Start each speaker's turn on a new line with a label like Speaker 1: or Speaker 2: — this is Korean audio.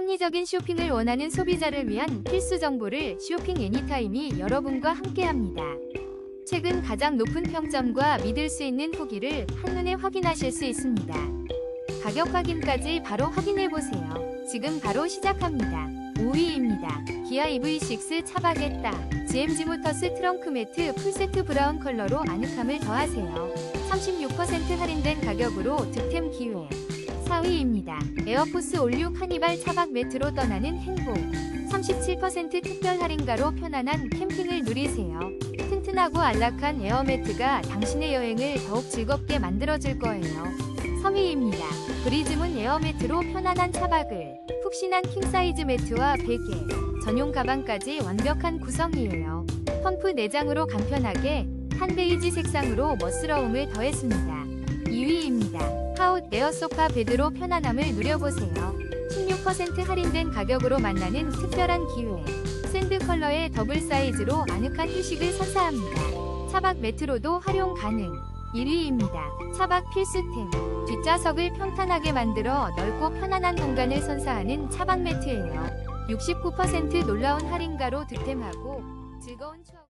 Speaker 1: 합리적인 쇼핑을 원하는 소비자를 위한 필수 정보를 쇼핑 애니타임이 여러분과 함께합니다. 최근 가장 높은 평점과 믿을 수 있는 후기를 한눈에 확인하실 수 있습니다. 가격 확인까지 바로 확인해보세요. 지금 바로 시작합니다. 5위입니다. 기아 EV6 차박했다. GMG 모터스 트렁크 매트 풀세트 브라운 컬러로 아늑함을 더하세요. 36% 할인된 가격으로 득템 기회. 4위입니다. 에어포스 올류 카니발 차박 매트로 떠나는 행복. 37% 특별 할인가로 편안한 캠핑을 누리세요. 튼튼하고 안락한 에어매트가 당신의 여행을 더욱 즐겁게 만들어줄 거예요. 3위입니다. 브리즈문 에어매트로 편안한 차박을. 푹신한 킹사이즈 매트와 베개, 전용 가방까지 완벽한 구성이에요. 펌프 내장으로 간편하게 한 베이지 색상으로 멋스러움을 더했습니다. 2위입니다. 하웃 에어 소파 베드로 편안함을 누려보세요. 16% 할인된 가격으로 만나는 특별한 기회. 샌드 컬러의 더블 사이즈로 아늑한 휴식을 선사합니다. 차박 매트로도 활용 가능. 1위입니다. 차박 필수템. 뒷좌석을 평탄하게 만들어 넓고 편안한 공간을 선사하는 차박 매트예요. 69% 놀라운 할인가로 득템하고 즐거운 추억